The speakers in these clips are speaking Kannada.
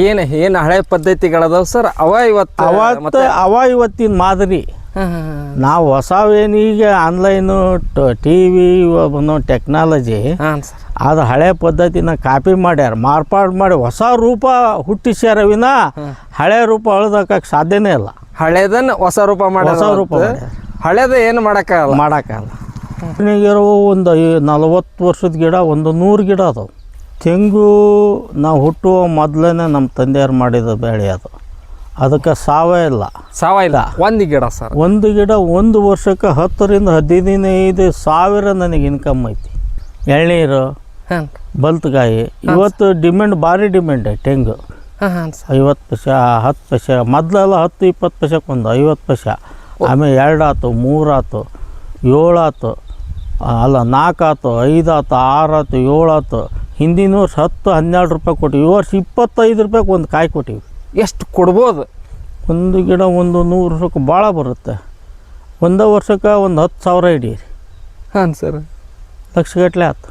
ಏನು ಏನು ಹಳೆ ಪದ್ಧತಿಗಳದಾವ ಸರ್? ಅವ ಇವತ್ತು ಅವತ್ತು ಅವ ಇವತ್ತಿನ ಮಾದರಿ. ನಾವು ಹೊಸ ನಾವು ಹೊಸವೇನೀಗ ಆನ್ಲೈನು ಟಿ ವಿ ಟೆಕ್ನಾಲಜಿ ಅದು ಹಳೆ ಪದ್ಧತಿನ ಕಾಪಿ ಮಾಡ್ಯಾರ. ಮಾರ್ಪಾಡು ಮಾಡಿ ಹೊಸ ರೂಪ ಹುಟ್ಟಿಸ್ಯಾರ ವಿನ ಹಳೆ ರೂಪ ಅಳ್ದಕ್ಕಕ್ಕೆ ಸಾಧ್ಯನೇ ಇಲ್ಲ. ಹಳೇದನ್ನ ಹೊಸ ರೂಪ ಮಾಡಿ ಹೊಸ ರೂಪ. ಹಳೇದ ಏನು ಮಾಡೋಕ್ಕಾಗಲ್ಲ? ಮಾಡೋಕ್ಕಲ್ಲ ಇರೋ ಒಂದು ನಲವತ್ತು ವರ್ಷದ ಗಿಡ ಒಂದು ನೂರು ಗಿಡ ಅದಾವೆ. ತೆಂಗು ನಾವು ಹುಟ್ಟುವ ಮೊದಲೇ ನಮ್ಮ ತಂದೆಯವ್ರು ಮಾಡಿದ ಬೆಳೆ ಅದು. ಅದಕ್ಕೆ ಸಾವ ಇಲ್ಲ. ಸಾವ ಇಲ್ಲ. ಒಂದು ಗಿಡ ಸರ್ ಒಂದು ಗಿಡ ಒಂದು ವರ್ಷಕ್ಕೆ ಹತ್ತರಿಂದ ಹದಿನೈದು ಸಾವಿರ ನನಗೆ ಇನ್ಕಮ್ ಐತಿ. ಎಳ್ನೀರು ಬಲ್ತ್ಗಾಯಿ ಇವತ್ತು ಡಿಮ್ಯಾಂಡ್ ಭಾರಿ ಡಿಮ್ಯಾಂಡ್ ತೆಂಗು. ಐವತ್ತು ಪೈಸೆ ಹತ್ತು ಪೈಸೆ ಮೊದಲೆಲ್ಲ ಹತ್ತು ಇಪ್ಪತ್ತು ಪೈಸೆಗೆ ಒಂದು ಐವತ್ತು ಪೈಸೆ. ಆಮೇಲೆ ಎರಡು ಮೂರಾತು ಮೂರು ಆಯ್ತು ಏಳು ಆತು ಅಲ್ಲ ನಾಲ್ಕು ಐದಾತು ಐದು ಆತು ಆರು ಆಯ್ತು ಏಳು ಆತು. ಹಿಂದಿನ ವರ್ಷ ಹತ್ತು ಹನ್ನೆರಡು ರೂಪಾಯಿ ಕೊಟ್ಟಿವಿ ಈ ವರ್ಷ ಇಪ್ಪತ್ತೈದು ರೂಪಾಯಿಗೆ ಒಂದು ಕಾಯಿ ಕೊಟ್ಟಿವಿ. ಎಷ್ಟು ಕೊಡ್ಬೋದು? ಒಂದು ಗಿಡ ಒಂದು ನೂರು ವರ್ಷಕ್ಕೆ ಭಾಳ ಬರುತ್ತೆ. ಒಂದೇ ವರ್ಷಕ್ಕೆ ಒಂದು ಹತ್ತು ಸಾವಿರ ಹಿಡೀರಿ. ಹಾಂ ಸರ್. ಲಕ್ಷಗಟ್ಟಲೆ ಆಯ್ತು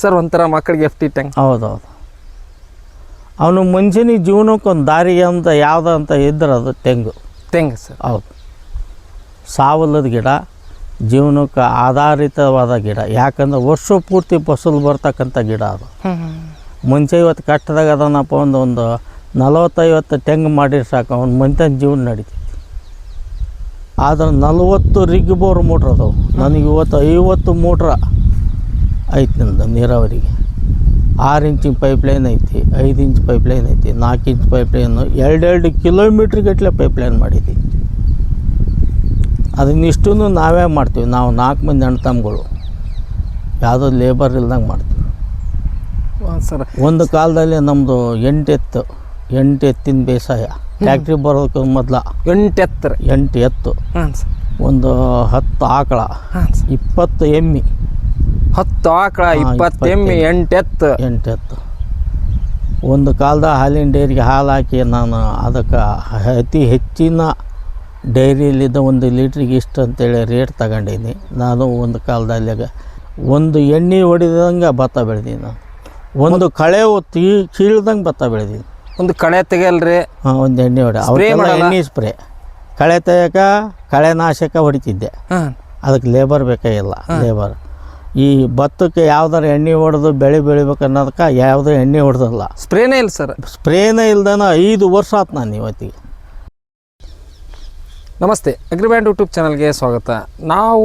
ಸರ್ ಒಂಥರ ಮಕ್ಕಳಿಗೆ ಎಫ್ ಟಿ ಹೌದು ಹೌದು ಅವನು ಮನುಷ್ಯನಿಗೆ ಜೀವನಕ್ಕೆ ಒಂದು ದಾರಿ ಅಂತ ಯಾವ್ದು ಅಂತ ಇದ್ರೆ ಅದು ತೆಂಗು. ತೆಂಗು ಸರ್. ಹೌದು. ಸಾವಲ್ಲದ ಗಿಡ ಜೀವನಕ್ಕೆ ಆಧಾರಿತವಾದ ಗಿಡ. ಯಾಕಂದ್ರೆ ವರ್ಷ ಪೂರ್ತಿ ಫಸಲು ಬರ್ತಕ್ಕಂಥ ಗಿಡ ಅದು. ಮುಂಚೆ ಇವತ್ತು ಕಟ್ಟದಾಗ ಅದನ್ನಪ್ಪ ಒಂದು ಒಂದು ನಲವತ್ತೈವತ್ತು ತೆಂಗು ಮಾಡಿದ್ರೆ ಸಾಕು. ಅವ್ನು ಮನುಷ್ಯನ ಜೀವನ ನಡೀತೈತಿ. ಆದ್ರೆ ನಲವತ್ತು ರಿಗ್ ಬೋರ್ ಮೋಟ್ರ್ ಅದಾವೆ. ನನಗೆ ಇವತ್ತು ಐವತ್ತು ಮೋಟ್ರ ಐತಿ ನಂದು ನೀರಾವರಿಗೆ. ಆರು ಇಂಚಿನ ಪೈಪ್ಲೈನ್ ಐತಿ ಐದು ಇಂಚ್ ಪೈಪ್ಲೈನ್ ಐತಿ ನಾಲ್ಕು ಇಂಚ್ ಪೈಪ್ಲೈನು ಎರಡೆರಡು ಕಿಲೋಮೀಟ್ರ್ ಗಟ್ಟಲೆ ಪೈಪ್ಲೈನ್ ಮಾಡಿದ್ದೀವಿ ಅದನ್ನಿಷ್ಟೂ ನಾವೇ ಮಾಡ್ತೀವಿ. ನಾವು ನಾಲ್ಕು ಮಂದಿ ಅಣ್ಣ ತಮ್ಮಗಳು ಯಾವುದೋ ಲೇಬರ್ ಇಲ್ದಂಗೆ ಮಾಡ್ತೀವಿ. ಸರ್. ಒಂದು ಕಾಲದಲ್ಲಿ ನಮ್ಮದು ಎಂಟು ಎತ್ತು ಎಂಟು ಎತ್ತಿನ ಬೇಸಾಯ. ಫ್ಯಾಕ್ಟ್ರಿ ಬರೋದಕ್ಕೆ ಮೊದಲ ಎಂಟು ಎತ್ತರ. ಎಂಟು ಎತ್ತು. ಹಾಂ ಸರ್. ಒಂದು ಹತ್ತು ಆಕಳ ಇಪ್ಪತ್ತು ಎಮ್ಮಿ. ಹತ್ತು ಆಕಳ ಇಪ್ಪತ್ತು ಎಮ್ಮಿ ಎಮ್ಮೆ. ಎಂಟು ಎತ್ತು. ಎಂಟು ಎತ್ತು. ಒಂದು ಕಾಲದ ಹಾಲಿನ ಡೈರಿಗೆ ಹಾಲು ಹಾಕಿ ನಾನು ಅದಕ್ಕೆ ಅತಿ ಹೆಚ್ಚಿನ ಡೈರಿಯಲ್ಲಿದ್ದ ಒಂದು ಲೀಟ್ರಿಗೆ ಇಷ್ಟು ಅಂತೇಳಿ ರೇಟ್ ತಗೊಂಡೀನಿ ನಾನು ಒಂದು ಕಾಲದಲ್ಲಿ ಒಂದು ಎಣ್ಣೆ ಹೊಡೆದಂಗೆ ಭತ್ತ ಬೆಳೆದೀನಿ ನಾನು. ಒಂದು ಕಳೆ ತೀ ಕೀಳ್ದಂಗೆ ಭತ್ತ ಬೆಳೆದೀನಿ. ಒಂದು ಕಳೆ ತೆಗೆಯಲ್ರಿ? ಹಾಂ ಒಂದು ಎಣ್ಣೆ ಹೊಡೆ. ಅವ್ರಿಗೆಲ್ಲ ಮಾಡಲ್ಲ? ಎಣ್ಣೆ ಸ್ಪ್ರೇ ಕಳೆ ತೆಗಿಯಕ ಕಳೆನಾಶಕ ಹೊಡಿತಿದ್ದೆ. ಅದಕ್ಕೆ ಲೇಬರ್ ಬೇಕಾಗಿಲ್ಲ ಲೇಬರ್ ಈ ಭತ್ತಕ್ಕೆ ಯಾವ್ದಾರು ಎಣ್ಣೆ ಹೊಡೆದು ಬೆಳೆ ಬೆಳಿಬೇಕು ಅನ್ನೋದಕ್ಕೆ ಯಾವುದೂ ಎಣ್ಣೆ ಹೊಡೆದಲ್ಲ. ಸ್ಪ್ರೇನೇ ಇಲ್ಲ ಸರ್. ಸ್ಪ್ರೇನೇ ಇಲ್ದನ ಐದು ವರ್ಷ ಆತು ನಾನು ಇವತ್ತಿಗೆ. ನಮಸ್ತೆ, ಅಗ್ರಿಬ್ಯಾಂಡ್ ಯೂಟ್ಯೂಬ್ ಚಾನಲ್ಗೆ ಸ್ವಾಗತ. ನಾವು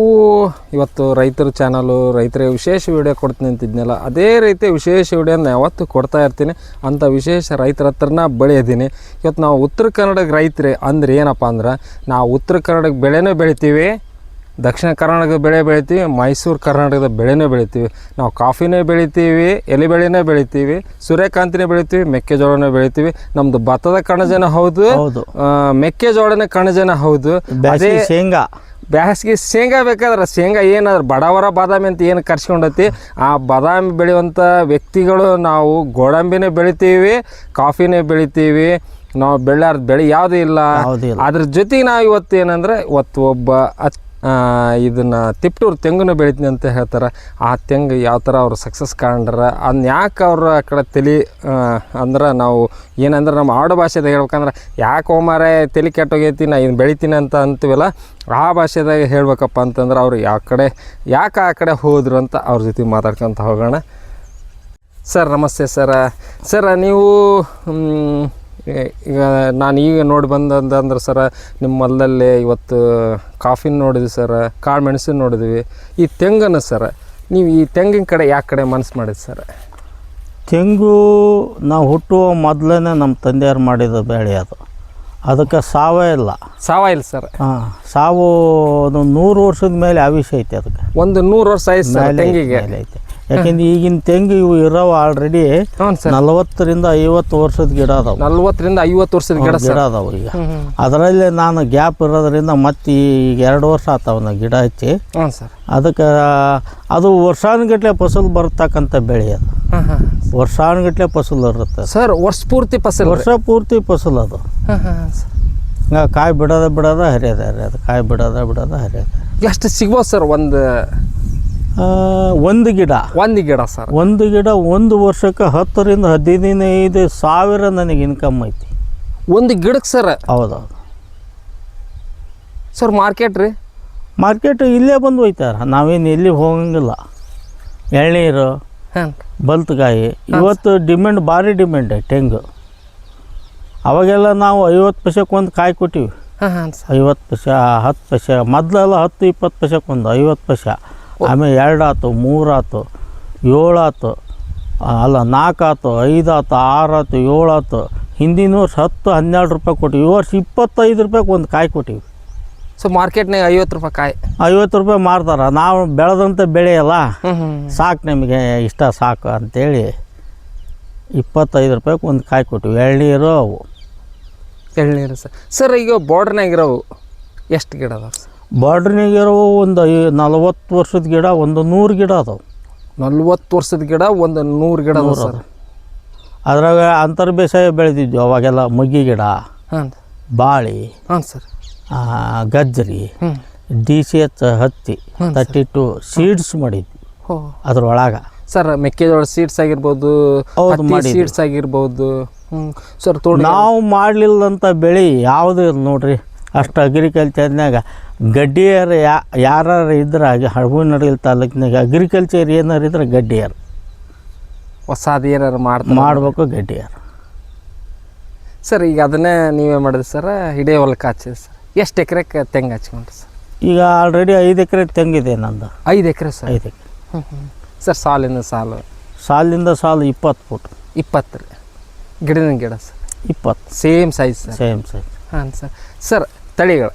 ಇವತ್ತು ರೈತರ ಚಾನಲು, ರೈತರಿಗೆ ವಿಶೇಷ ವಿಡಿಯೋ ಕೊಡ್ತೀನಿ ಅಂತಿದ್ನಲ್ಲ, ಅದೇ ರೀತಿ ವಿಶೇಷ ವಿಡಿಯೋನ ಯಾವತ್ತು ಕೊಡ್ತಾ ಇರ್ತೀನಿ. ಅಂಥ ವಿಶೇಷ ರೈತರ ಹತ್ರನ ಬೆಳೆಯದೀನಿ. ಇವತ್ತು ನಾವು ಉತ್ತರ ಕನ್ನಡಕ್ಕೆ ರೈತರೇ ಅಂದ್ರೆ ಏನಪ್ಪ ಅಂದ್ರೆ, ನಾವು ಉತ್ತರ ಕನ್ನಡಕ್ಕೆ ಬೆಳೆನೂ ಬೆಳಿತೀವಿ ದಕ್ಷಿಣ ಕರ್ನಾಟಕದ ಬೆಳೆ ಬೆಳಿತೀವಿ ಮೈಸೂರು ಕರ್ನಾಟಕದ ಬೆಳೆನೇ ಬೆಳಿತೀವಿ. ನಾವು ಕಾಫಿನೇ ಬೆಳಿತೀವಿ ಎಲೆ ಬೆಳೆನೇ ಬೆಳಿತೀವಿ ಸೂರ್ಯಕಾಂತಿನೇ ಬೆಳಿತೀವಿ ಮೆಕ್ಕೆಜೋಳನೇ ಬೆಳಿತೀವಿ. ನಮ್ಮದು ಭತ್ತದ ಕಣಜನ ಹೌದು ಮೆಕ್ಕೆಜೋಳನ ಕಣಜನ ಹೌದು. ಅದೇ ಶೇಂಗಾ. ಬ್ಯಾಸ್ಗೆ ಶೇಂಗಾ ಬೇಕಾದ್ರೆ ಶೇಂಗಾ ಏನಾದ್ರು ಬಡವರ ಬಾದಾಮಿ ಅಂತ ಏನು ಕರ್ಸ್ಕೊಂಡೈತಿ ಆ ಬಾದಾಮಿ ಬೆಳೆಯುವಂಥ ವ್ಯಕ್ತಿಗಳು ನಾವು ಗೋಡಂಬಿನೇ ಬೆಳಿತೀವಿ ಕಾಫಿನೇ ಬೆಳಿತೀವಿ. ನಾವು ಬೆಳ್ಳಾರ್ದ ಬೆಳೆ ಯಾವುದೂ ಇಲ್ಲ. ಅದ್ರ ಜೊತೆಗೆ ನಾವು ಇವತ್ತು ಏನಂದ್ರೆ ಇವತ್ತು ಒಬ್ಬ ಆ, ಇದನ್ನ ತಿಪ್ಟೂರು ತೆಂಗನ್ನು ಬೆಳಿತೀನಿ ಅಂತ ಹೇಳ್ತಾರೆ. ಆ ತೆಂಗು ಯಾವ ಥರ ಅವ್ರು ಸಕ್ಸಸ್ ಕಾಣ್ರ ಅದನ್ನ ಯಾಕೆ ಅವ್ರ ಕಡೆ ತಲೆ ಅಂದ್ರೆ ನಾವು ಏನಂದ್ರೆ ನಮ್ಮ ಆಡು ಭಾಷೆದಾಗ ಹೇಳ್ಬೇಕಂದ್ರೆ, ಯಾಕೆ ಓಮಾರೆ ತಲೆ ಕೆಟ್ಟೋಗೈತಿ, ನಾ ಇದನ್ನು ಬೆಳಿತೀನಿ ಅಂತ ಅಂತೀವಲ್ಲ, ಆ ಭಾಷೆದಾಗ ಹೇಳ್ಬೇಕಪ್ಪ ಅಂತಂದ್ರೆ ಅವ್ರು ಯಾವ ಕಡೆ, ಯಾಕೆ ಆ ಕಡೆ ಹೋದ್ರು ಅಂತ ಅವ್ರ ಜೊತೆ ಮಾತಾಡ್ಕೊತ ಹೋಗೋಣ. ಸರ್, ನಮಸ್ತೆ ಸರ. ಸರ, ನೀವು ಈಗ ನಾನು ಈಗ ನೋಡಿ ಬಂದಂದ್ರೆ ಸರ ನಿಮ್ಮ ಹೊಲದಲ್ಲಿ ಇವತ್ತು ಕಾಫಿನ ನೋಡಿದ್ವಿ ಸರ ಕಾಳು ಮೆಣಸು ನೋಡಿದ್ವಿ. ಈ ತೆಂಗನ್ನು ಸರ ನೀವು ಈ ತೆಂಗಿನ ಕಡೆ ಯಾಕೆ ಕಡೆ ಮನಸ್ಸು ಮಾಡಿದ್ದು ಸರ? ತೆಂಗು ನಾವು ಹುಟ್ಟುವ ಮೊದಲೇ ನಮ್ಮ ತಂದೆಯವ್ರು ಮಾಡಿದ ಬೇಳೆ ಅದು. ಅದಕ್ಕೆ ಸಾವ ಇಲ್ಲ. ಸಾವ ಇಲ್ಲ ಸರ್. ಹಾಂ ಸಾವು ಅದು ನೂರು ವರ್ಷದ ಮೇಲೆ ಆವಿಷ ಐತೆ ಅದಕ್ಕೆ. ಒಂದು ನೂರು ವರ್ಷ ಆಯ್ತು ಸರ್ ತೆಂಗಿಗೆ. ಐತೆ. ಯಾಕೆಂದ್ರೆ ಈಗಿನ ತೆಂಗು ಇವು ಇರೋವು ಆಲ್ರೆಡಿ ನಲವತ್ತರಿಂದ ಐವತ್ತು ವರ್ಷದ ಗಿಡ ಅದಾವ. ನಲ್ವತ್ತರಿಂದ ಐವತ್ತು ವರ್ಷದ ಗಿಡ ಗಿಡ ಅದಾವ ಈಗ. ಅದರಲ್ಲಿ ನಾನು ಗ್ಯಾಪ್ ಇರೋದ್ರಿಂದ ಮತ್ತೆ ಈಗ ಎರಡು ವರ್ಷ ಆತಾವ ಗಿಡ ಹಚ್ಚಿ. ಅದಕ್ಕೆ ಅದು ವರ್ಷಾನುಗಟ್ಲೆ ಫಸಲು ಬರ್ತಕ್ಕಂಥ ಬೆಳೆ ಅದು. ವರ್ಷಾನುಗಟ್ಲೆ ಫಸಲು ಇರುತ್ತೆ. ಸರ್ ವರ್ಷ ಪೂರ್ತಿ ಫಸಲು ವರ್ಷ ಪೂರ್ತಿ ಫಸಲು ಅದು. ಕಾಯಿ ಬಿಡೋದ ಬಿಡೋದ ಹರಿಯೋದ ಹರಿಯೋದು ಕಾಯಿ ಬಿಡೋದ ಬಿಡೋದ ಹರಿಯೋದ. ಎಷ್ಟು ಸಿಗ್ಬೋದು ಸರ್ ಒಂದು ಒಂದು ಗಿಡ. ಒಂದು ಗಿಡ ಸರ್. ಒಂದು ಗಿಡ ಒಂದು ವರ್ಷಕ್ಕೆ ಹತ್ತರಿಂದ ಹದಿನೈದು ಸಾವಿರ ನನಗೆ ಇನ್ಕಮ್ ಐತಿ. ಒಂದು ಗಿಡಕ್ಕೆ ಸರ್? ಹೌದೌದು. ಸರ್ ಮಾರ್ಕೆಟ್ ರೀ? ಮಾರ್ಕೆಟ್ ಇಲ್ಲೇ ಬಂದು ಒಯ್ತಾರೆ ನಾವೇನು ಎಲ್ಲಿ ಹೋಗಂಗಿಲ್ಲ. ಎಳ್ನೀರು ಹಾಂ. ಬಲ್ತ್ಕಾಯಿ ಇವತ್ತು ಡಿಮ್ಯಾಂಡ್ ಭಾರಿ ಡಿಮ್ಯಾಂಡ್ ತೆಂಗು ಅವಾಗೆಲ್ಲ ನಾವು ಐವತ್ತು ಪೈಸೆಗೆ ಒಂದು ಕಾಯಿ ಕೊಟ್ಟಿವಿ. ಹಾಂ ಹಾಂ ಐವತ್ತು ಪೈಸೆ ಹತ್ತು ಪೈಸೆ ಮೊದಲೆಲ್ಲ ಹತ್ತು ಇಪ್ಪತ್ತು ಪೈಸೆಗೆ ಒಂದು ಐವತ್ತು ಪೈಸೆ. ಆಮೇಲೆ ಎರಡು ಆಯ್ತು ಮೂರು ಆಯ್ತು ಏಳು ಆಯ್ತು ಅಲ್ಲ ನಾಲ್ಕು ಆಯ್ತು ಐದು ಆಯ್ತು ಆರು ಆಯ್ತು ಏಳು ಆಯ್ತು ಹಿಂದಿನ ವರ್ಷ ಹತ್ತು ಹನ್ನೆರಡು ರೂಪಾಯಿ ಕೊಟ್ಟಿವಿ. ಈ ವರ್ಷ ಇಪ್ಪತ್ತೈದು ರೂಪಾಯಿಗೆ ಒಂದು ಕಾಯಿ ಕೊಟ್ಟಿವಿ. ಸೊ ಮಾರ್ಕೆಟ್ನಾಗ ಐವತ್ತು ರೂಪಾಯಿ ಕಾಯಿ. ಐವತ್ತು ರೂಪಾಯಿ ಮಾರ್ತಾರೆ. ನಾವು ಬೆಳೆದಂಥ ಬೆಳೆ ಅಲ್ಲ ಹ್ಞೂ ಹ್ಞೂ ಸಾಕು ನಿಮಗೆ ಇಷ್ಟ ಸಾಕು ಅಂತೇಳಿ ಇಪ್ಪತ್ತೈದು ರೂಪಾಯಿಗೆ ಒಂದು ಕಾಯಿ ಕೊಟ್ಟಿವಿ. ಎಳ್ನೀರು ಅವು. ಎಳ್ನೀರು ಸರ್. ಸರ್ ಈಗ ಬಾರ್ಡ್ರ್ನಾಗಿರೋವು ಎಷ್ಟು ಗಿಡ ಅದಾವೆ ಸರ್? ಬಾರ್ಡ್ರಿನಾಗಿರೋ ಒಂದು ಐ ನಲ್ವತ್ತು ವರ್ಷದ ಗಿಡ ಒಂದು ನೂರು ಗಿಡ ಅದಾವೆ. ನಲ್ವತ್ತು ವರ್ಷದ ಗಿಡ ಒಂದು ನೂರು ಗಿಡ ಅದಾವ ಸರ್. ಅದ್ರಾಗ ಅಂತರ್ ಬೇಸಾಯ ಬೆಳೆದಿದ್ವಿ ಅವಾಗೆಲ್ಲ ಮಗ್ಗಿ ಗಿಡ ಹಾಂ ಬಾಳಿ ಹಾಂ ಸರ್. ಆ, ಗಜ್ಜರಿ ಡಿ ಸಿ ಎಚ್ ಹತ್ತಿ ತರ್ಟಿ ಟು ಸೀಡ್ಸ್ ಮಾಡಿದ್ವಿ ಅದ್ರೊಳಗೆ. ಸರ್ ಮೆಕ್ಕೆಜೋಳ ಸೀಡ್ಸ್ ಆಗಿರ್ಬೋದು. ಸೀಡ್ಸ್ ಆಗಿರ್ಬೋದು ಸರ್ ನಾವು ಮಾಡಲಿಲ್ಲದಂಥ ಬೆಳೆ ಯಾವುದು ಇಲ್ಲ ನೋಡ್ರಿ ಅಷ್ಟು ಅಗ್ರಿಕಲ್ಚರ್ನಾಗ ಗಡ್ಡಿಯರ್ ಯಾ ಯಾರು ಇದ್ರೆ ಆಗ ನಡಗಲ್ ತಾಲೂಕಿನಾಗ ಅಗ್ರಿಕಲ್ಚರ್ ಏನಾರು ಇದ್ರೆ ಗಡ್ಡಿಯರ್. ಹೊಸದು ಏನಾರು ಮಾಡಿ ಮಾಡಬೇಕು ಗಡ್ಡಿಯರ್. ಸರ್ ಈಗ ಅದನ್ನೇ ನೀವೇ ಮಾಡಿದ್ರಿ ಸರ್ ಹಿಡೇ ಹೊಲಕ್ಕೆ ಹಚ್ಚಿರಿ ಸರ್. ಎಷ್ಟು ಎಕರೆಗೆ ತೆಂಗು ಹಚ್ಕೊಂಡ್ರಿ ಸರ್? ಈಗ ಆಲ್ರೆಡಿ ಐದು ಎಕರೆ ತೆಂಗಿದೆ ನಂದು. ಐದು ಎಕರೆ ಸರ್? ಐದು ಎಕರೆ. ಹ್ಞೂ ಹ್ಞೂ ಸರ್ ಸಾಲಿಂದ ಸಾಲು? ಸಾಲಿಂದ ಸಾಲು ಇಪ್ಪತ್ತು ಫುಟ್. ಇಪ್ಪತ್ತು ರೀ. ಗಿಡದ ಗಿಡ ಸರ್? ಇಪ್ಪತ್ತು. Same size sir? Same size. ಹಾಂ ಸರ್. ಸರ್ ತಳಿಗಳು?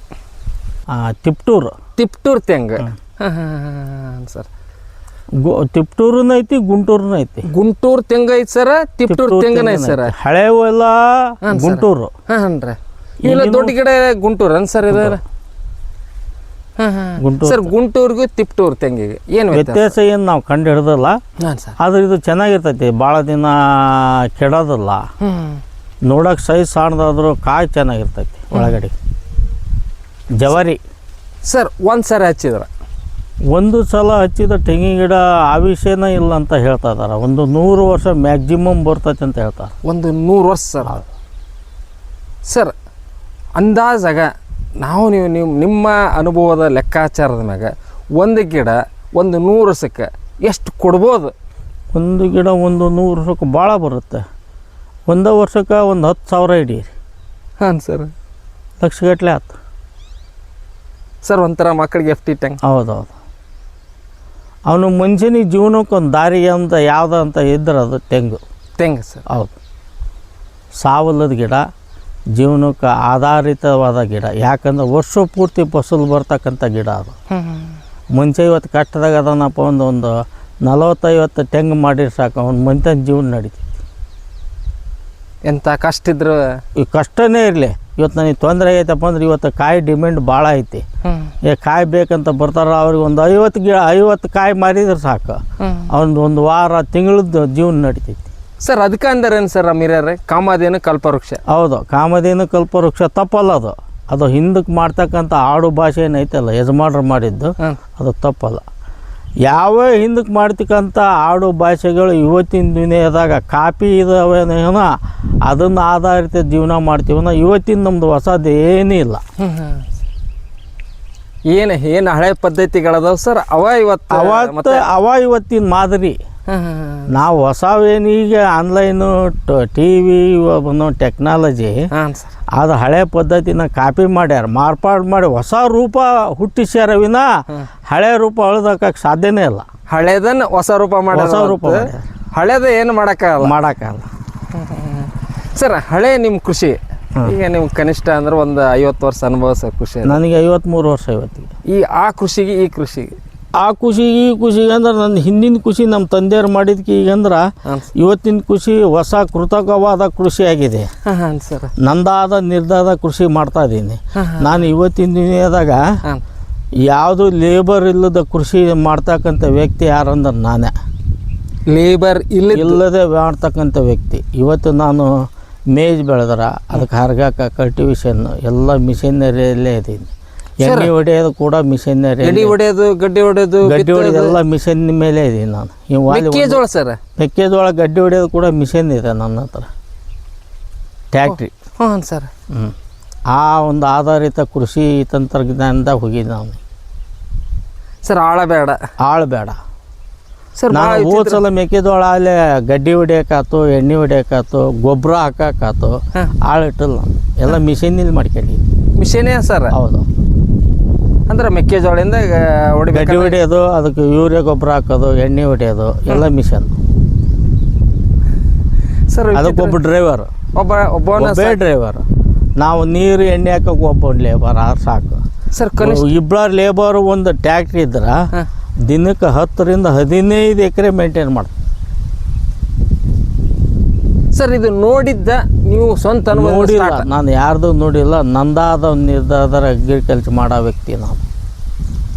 ತಿಪ್ಟೂರು. ತಿಪ್ಟೂರ್ ತೆಂಗ. ಸರ್. ಗು ತಿಪ್ಟೂರುನು ಐತಿ ಗುಂಟೂರ್ನ ಐತಿ. ಗುಂಟೂರ್ ತೆಂಗ ಐತಿ ಸರ್ ತಿಪ್ಟೂರ್ ತೆಂಗನ ಐತೆ ಸರ್. ಹಳೆವೆಲ್ಲ ಗುಂಟೂರು. ಹಾಂ ಇಲ್ಲ ದೊಡ್ಡ ಗಿಡ ಗುಂಟೂರ್ ಅನ್ ಸರ್ ಇದು ಹಾಂ ಹಾಂ. ಗುಂಟೂರು ಸರ್ ಗುಂಟೂರ್ಗೂ ತಿಪ್ಟೂರ್ ತೆಂಗಿಗೆ. ಏನು ವ್ಯತ್ಯಾಸ? ಏನು ನಾವು ಕಂಡು ಹಿಡ್ದಲ್ಲ. ಆದ್ರೆ ಇದು ಚೆನ್ನಾಗಿರ್ತೈತಿ ಭಾಳ ದಿನ ಕೆಡೋದಲ್ಲ. ನೋಡಕ್ಕೆ ನೋಡೋಕೆ ಸೈಜ್ ಸಾಣದಾದ್ರೂ ಕಾಯಿ ಚೆನ್ನಾಗಿರ್ತೈತಿ ಒಳಗಡೆ. ಜವಾರಿ. ಸರ್ ಒಂದು ಸಾರಿ ಹಚ್ಚಿದ್ರೆ? ಒಂದು ಸಲ ಹಚ್ಚಿದ ತೆಂಗಿನ ಗಿಡ ಆವಿಷೇನ ಇಲ್ಲ ಅಂತ ಹೇಳ್ತಾ ಇದಾರೆ. ಒಂದು ನೂರು ವರ್ಷ ಮ್ಯಾಕ್ಸಿಮಮ್ ಬರ್ತೈತೆ ಅಂತ ಹೇಳ್ತಾರೆ ಒಂದು ನೂರು ವರ್ಷ ಸರ್ ಸರ್ ಅಂದಾಜಾಗ ನಾವು ನೀವು ನಿಮ್ಮ ನಿಮ್ಮ ಅನುಭವದ ಲೆಕ್ಕಾಚಾರದ ಮ್ಯಾಗ ಒಂದು ಗಿಡ ಒಂದು ನೂರು ವರ್ಷಕ್ಕೆ ಎಷ್ಟು ಕೊಡ್ಬೋದು? ಒಂದು ಗಿಡ ಒಂದು ನೂರು ವರ್ಷಕ್ಕೆ ಭಾಳ ಬರುತ್ತೆ. ಒಂದು ವರ್ಷಕ್ಕೆ ಒಂದು ಹತ್ತು ಸಾವಿರ ಹಿಡೀರಿ. ಹಾಂ ಸರ್. ಲಕ್ಷಗಟ್ಟಲೆ ಆಯ್ತು ಸರ್ ಒಂಥರ ಮಕ್ಕಳಿಗೆ ಎಫ್ ಟಿ ಟ್ಯಾಂಕ್ ಹೌದೌದು. ಅವನು ಮುಂಜಾನೆ ಜೀವನಕ್ಕೆ ಒಂದು ದಾರಿ ಅಂತ ಯಾವ್ದು ಅಂತ ಇದ್ರೆ ಅದು ತೆಂಗು. ತೆಂಗು ಸರ್. ಹೌದು. ಸಾವಲ್ಲದ ಗಿಡ ಜೀವನಕ್ಕೆ ಆಧಾರಿತವಾದ ಗಿಡ. ಯಾಕಂದ್ರೆ ವರ್ಷ ಪೂರ್ತಿ ಫಸಲು ಬರ್ತಕ್ಕಂಥ ಗಿಡ ಅದು. ಮುಂಚೆ ಇವತ್ತು ಕಷ್ಟದಾಗ ಅದನ್ನಪ್ಪ ಒಂದು ಒಂದು ನಲವತ್ತೈವತ್ತು ತೆಂಗು ಮಾಡಿರ್ ಸಾಕು. ಅವ್ನು ಮುಂಚೆ ಜೀವನ ನಡೀತೈತಿ. ಎಂಥ ಕಷ್ಟ ಇದ್ರೂ ಈ ಕಷ್ಟನೇ ಇರಲಿ. ಇವತ್ತು ನನಗೆ ತೊಂದರೆ ಆಗೈತಪ್ಪ ಅಂದ್ರೆ ಇವತ್ತು ಕಾಯಿ ಡಿಮ್ಯಾಂಡ್ ಭಾಳ ಐತಿ. ಏ ಕಾಯಿ ಬೇಕಂತ ಬರ್ತಾರ ಅವ್ರಿಗೆ ಒಂದು ಐವತ್ತು ಗಿಡ ಐವತ್ತು ಕಾಯಿ ಮಾರಿದ್ರೆ ಸಾಕು. ಅವ್ನದ್ದು ಒಂದು ವಾರ ತಿಂಗಳದ್ದು ಜೀವನ ನಡಿತೈತಿ. ಸರ್ ಅದಕ್ಕೆ ಅಂದರೇನು ಸರ್ ಅಮೀರ್ಯಾರೆ ಕಾಮಧೇನು ಕಲ್ಪವೃಕ್ಷ? ಹೌದು ಕಾಮಧೇನು ಕಲ್ಪವೃಕ್ಷ ತಪ್ಪಲ್ಲ ಅದು ಅದು ಹಿಂದಕ್ಕೆ ಮಾಡ್ತಕ್ಕಂಥ ಆಡು ಭಾಷೆ ಏನೈತಲ್ಲ ಯಜಮಾನ್ರು ಮಾಡಿದ್ದು. ಅದು ತಪ್ಪಲ್ಲ. ಯಾವ ಹಿಂದಕ್ಕೆ ಮಾಡ್ತಕ್ಕಂಥ ಆಡು ಭಾಷೆಗಳು ಇವತ್ತಿನ ದುನಿಯಾದಾಗ ಕಾಪಿ ಇದಾವೇನೋ ಅದನ್ನು ಆಧಾರಿತ ಜೀವನ ಮಾಡ್ತೀವನ ಇವತ್ತಿನ ನಮ್ಮದು ಹೊಸದು ಏನೂ ಇಲ್ಲ. ಏನು ಏನು ಹಳೆ ಪದ್ಧತಿಗಳದಾವ ಸರ್? ಅವ ಇವತ್ತು ಅವ ಇವತ್ತಿನ ಮಾದರಿ. ನಾವು ಹೊಸವೇನು ಈಗ ಆನ್ಲೈನು ಟಿ ವಿ ಟೆಕ್ನಾಲಜಿ ಅದು ಹಳೆ ಪದ್ಧತಿನ ಕಾಪಿ ಮಾಡ್ಯಾರ ಮಾರ್ಪಾಡು ಮಾಡಿ ಹೊಸ ರೂಪ ಹುಟ್ಟಿಸ್ಯಾರ ವಿನ ಹಳೆ ರೂಪ ಅಳ್ದಕ್ಕೆ ಸಾಧ್ಯನೇ ಇಲ್ಲ. ಹಳೇದನ್ನ ಹೊಸ ರೂಪ ಮಾಡಿ ಹೊಸ ರೂಪ ಹಳೆದ ಏನು ಮಾಡೋಕ್ಕಾಗಲ್ಲ. ಮಾಡೋಕ್ಕಾಗಲ್ಲ. ಸರ್ ಹಳೆ ನಿಮ್ಮ ಕೃಷಿ ಈಗ ನೀವು ಕನಿಷ್ಠ ಅಂದ್ರೆ ಒಂದು ಐವತ್ತು ವರ್ಷ ಅನುಭವ ಸರ್ ಕೃಷಿ ನನಗೆ ಐವತ್ತ್ಮೂರು ವರ್ಷ ಇವತ್ತಿಗೆ ಈ ಆ ಕೃಷಿಗೆ ಈ ಕೃಷಿಗೆ ಆ ಖುಷಿ ಈ ಖುಷಿಗೆ ಅಂದ್ರೆ ನನ್ನ ಹಿಂದಿನ ಖುಷಿ ನಮ್ಮ ತಂದೆಯವ್ರು ಮಾಡಿದ್ಕೆ ಈಗಂದ್ರೆ ಇವತ್ತಿನ ಖುಷಿ ಹೊಸ ಕೃತಕವಾದ ಕೃಷಿ ಆಗಿದೆ. ಸರ್. ನಂದಾದ ನಿರ್ದಾದ ಕೃಷಿ ಮಾಡ್ತಾ ಇದ್ದೀನಿ. ನಾನು ಇವತ್ತಿನ ದಿನದಾಗ ಯಾವುದು ಲೇಬರ್ ಇಲ್ಲದ ಕೃಷಿ ಮಾಡ್ತಕ್ಕಂಥ ವ್ಯಕ್ತಿ ಯಾರಂದ್ರೆ ನಾನೇ. ಲೇಬರ್ ಇಲ್ಲ ಇಲ್ಲದೆ ಮಾಡ್ತಕ್ಕಂಥ ವ್ಯಕ್ತಿ. ಇವತ್ತು ನಾನು ಮೇಜ್ ಬೆಳೆದ್ರೆ ಅದಕ್ಕೆ ಹರ್ಗಾಕ ಕಲ್ಟಿವೇಷನ್ನು ಎಲ್ಲ ಮಿಷಿನರಿಯಲ್ಲೇ ಇದ್ದೀನಿ. ಎಣ್ಣೆ ಹೊಡೆಯೋದು ಕೂಡ ಮಿಷನ್ ಎಣ್ಣೆ ಹೊಡೆಯೋದು ಗಡ್ಡಿ ಹೊಡೆಯೋದು ಗಡ್ಡಿ ಹೊಡೆಯೋದೆಲ್ಲ ಮಿಷನ್ ಮೇಲೆ ಇದೆ ನಾನು. ಮೆಕ್ಕೆಜೋಳ ಸರ್. ಮೆಕ್ಕೆಜೋಳ ಗಡ್ಡಿ ಹೊಡೆಯೋದು ಕೂಡ ಮಿಷನ್ ಇದೆ ನನ್ನ ಹತ್ರ. ಟ್ಯಾಕ್ಟ್ರಿ ಹ್ಞೂ ಸರ್. ಹ್ಞೂ ಆ ಒಂದು ಆಧಾರಿತ ಕೃಷಿ ತಂತ್ರಜ್ಞಾನದ ಹೋಗಿದ್ದೆ ನಾನು. ಸರ್ ಆಳ ಬೇಡ. ಆಳು ಬೇಡ. ಸರ್ ನಾನು ಹೋದ ಸಲ ಮೆಕ್ಕೆಜೋಳ ಅಲ್ಲೇ ಗಡ್ಡಿ ಹೊಡಿಯೋಕ್ಕಾತು ಎಣ್ಣೆ ಹೊಡಿಯೋಕ್ಕಾತು ಗೊಬ್ಬರ ಹಾಕೋಕ್ಕಾತು ಹಾಂ. ಆಳು ಇಟ್ಟಿಲ್ಲ. ಎಲ್ಲ ಮಿಷಿನಲ್ಲಿ ಮಾಡ್ಕೊಂಡಿ ಮಿಷಿನೇ ಸರ್. ಹೌದು. ಅಂದ್ರೆ ಮೆಕ್ಕೆಜೋಳದಿಂದ ಹೊಡಿಬೇಕು ಹೊಡಿಯೋದು ಅದಕ್ಕೆ ಯೂರಿಯಾ ಗೊಬ್ಬರ ಹಾಕೋದು ಎಣ್ಣೆ ಹೊಡಿಯೋದು ಎಲ್ಲ ಮಿಷನ್. ಸರ್ ಅದಕ್ಕೊಬ್ಬ ಡ್ರೈವರ್ ಒಬ್ಬ ಒಬ್ಬ ಒಬ್ಬೇ ಡ್ರೈವರ್ ನಾವು ನೀರು ಎಣ್ಣೆ ಹಾಕೋಕೆ ಒಬ್ಬ ಲೇಬರ್ ಆರು ಸಾಕು. ಸರ್ ಕನಿಷ್ಠ ಇಬ್ಬರ ಲೇಬರ್ ಒಂದು ಟ್ಯಾಕ್ಟ್ರಿ ಇದ್ರೆ. ದಿನಕ್ಕೆ ಹತ್ತರಿಂದ ಹದಿನೈದು ಎಕರೆ ಮೇಂಟೈನ್ ಮಾಡ್ತಾರೆ. ಸರ್ ಇದು ನೋಡಿದ್ದ ನೀವು ಸ್ವಂತ ಅನುಭವ ನೋಡಿಲ್ಲ. ನಾನು ಯಾರ್ದು ನೋಡಿಲ್ಲ. ನಂದಾದ ನಿರ್ಧಾರ ಅಗ್ರಿಕಲ್ಚರ್ ಮಾಡೋ ವ್ಯಕ್ತಿ ನಾನು